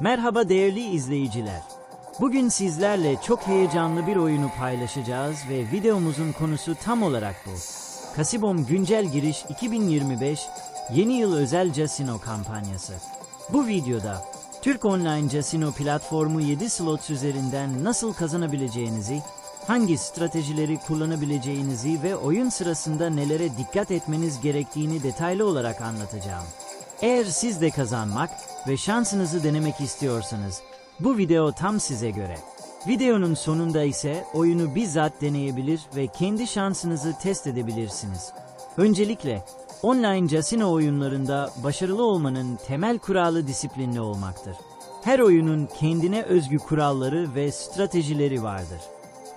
Merhaba değerli izleyiciler. Bugün sizlerle çok heyecanlı bir oyunu paylaşacağız ve videomuzun konusu tam olarak bu. Kasibom Güncel Giriş 2025 Yeni Yıl Özel Casino kampanyası. Bu videoda Türk Online Casino platformu 7 slot üzerinden nasıl kazanabileceğinizi, hangi stratejileri kullanabileceğinizi ve oyun sırasında nelere dikkat etmeniz gerektiğini detaylı olarak anlatacağım. Eğer siz de kazanmak ve şansınızı denemek istiyorsanız bu video tam size göre. Videonun sonunda ise oyunu bizzat deneyebilir ve kendi şansınızı test edebilirsiniz. Öncelikle online casino oyunlarında başarılı olmanın temel kuralı disiplinli olmaktır. Her oyunun kendine özgü kuralları ve stratejileri vardır.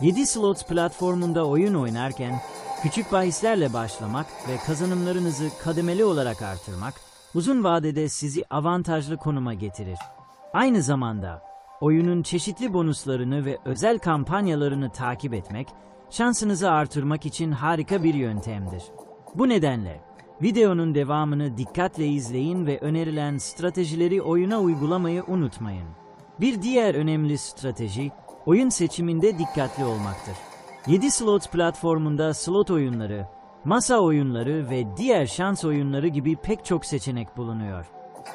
7 Slots platformunda oyun oynarken küçük bahislerle başlamak ve kazanımlarınızı kademeli olarak artırmak uzun vadede sizi avantajlı konuma getirir. Aynı zamanda oyunun çeşitli bonuslarını ve özel kampanyalarını takip etmek şansınızı artırmak için harika bir yöntemdir. Bu nedenle videonun devamını dikkatle izleyin ve önerilen stratejileri oyuna uygulamayı unutmayın. Bir diğer önemli strateji oyun seçiminde dikkatli olmaktır. 7 slot platformunda slot oyunları, masa oyunları ve diğer şans oyunları gibi pek çok seçenek bulunuyor.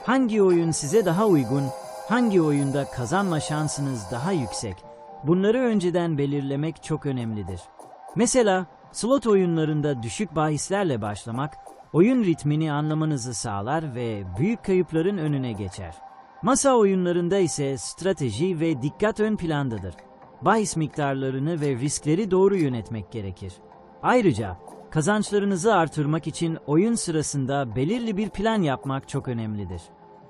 Hangi oyun size daha uygun, hangi oyunda kazanma şansınız daha yüksek? Bunları önceden belirlemek çok önemlidir. Mesela slot oyunlarında düşük bahislerle başlamak oyun ritmini anlamanızı sağlar ve büyük kayıpların önüne geçer. Masa oyunlarında ise strateji ve dikkat ön plandadır. Bahis miktarlarını ve riskleri doğru yönetmek gerekir. Ayrıca kazançlarınızı artırmak için oyun sırasında belirli bir plan yapmak çok önemlidir.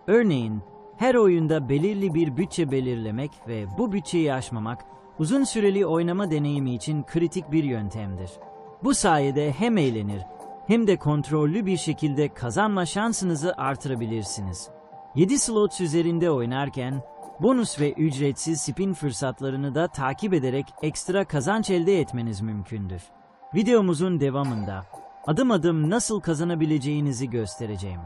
Örneğin her oyunda belirli bir bütçe belirlemek ve bu bütçeyi aşmamak uzun süreli oynama deneyimi için kritik bir yöntemdir. Bu sayede hem eğlenir hem de kontrollü bir şekilde kazanma şansınızı artırabilirsiniz. 7 slots üzerinde oynarken bonus ve ücretsiz spin fırsatlarını da takip ederek ekstra kazanç elde etmeniz mümkündür. Videomuzun devamında adım adım nasıl kazanabileceğinizi göstereceğim.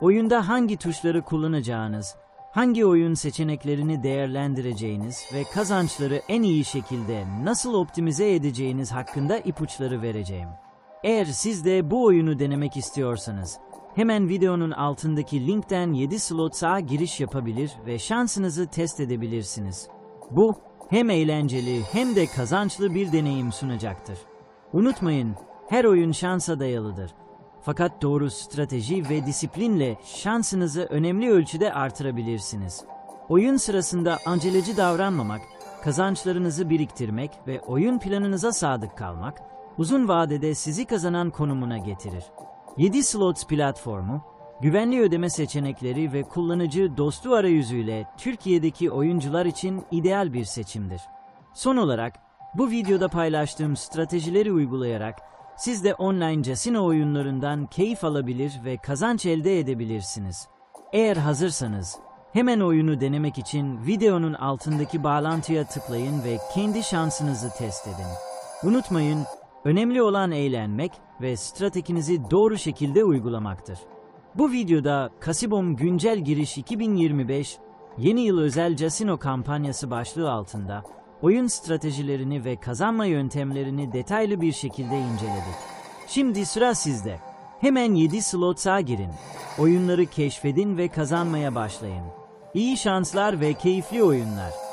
Oyunda hangi tuşları kullanacağınız, hangi oyun seçeneklerini değerlendireceğiniz ve kazançları en iyi şekilde nasıl optimize edeceğiniz hakkında ipuçları vereceğim. Eğer siz de bu oyunu denemek istiyorsanız, hemen videonun altındaki linkten 7 slot'a giriş yapabilir ve şansınızı test edebilirsiniz. Bu, hem eğlenceli hem de kazançlı bir deneyim sunacaktır. Unutmayın, her oyun şansa dayalıdır. Fakat doğru strateji ve disiplinle şansınızı önemli ölçüde artırabilirsiniz. Oyun sırasında aceleci davranmamak, kazançlarınızı biriktirmek ve oyun planınıza sadık kalmak, uzun vadede sizi kazanan konumuna getirir. 7 Slots platformu, güvenli ödeme seçenekleri ve kullanıcı dostu arayüzüyle Türkiye'deki oyuncular için ideal bir seçimdir. Son olarak, bu videoda paylaştığım stratejileri uygulayarak siz de online casino oyunlarından keyif alabilir ve kazanç elde edebilirsiniz. Eğer hazırsanız, hemen oyunu denemek için videonun altındaki bağlantıya tıklayın ve kendi şansınızı test edin. Unutmayın, önemli olan eğlenmek ve stratejinizi doğru şekilde uygulamaktır. Bu videoda Kasibom Güncel Giriş 2025 Yeni Yıl Özel Casino kampanyası başlığı altında oyun stratejilerini ve kazanma yöntemlerini detaylı bir şekilde inceledik. Şimdi sıra sizde. Hemen 7 slot'a girin. Oyunları keşfedin ve kazanmaya başlayın. İyi şanslar ve keyifli oyunlar.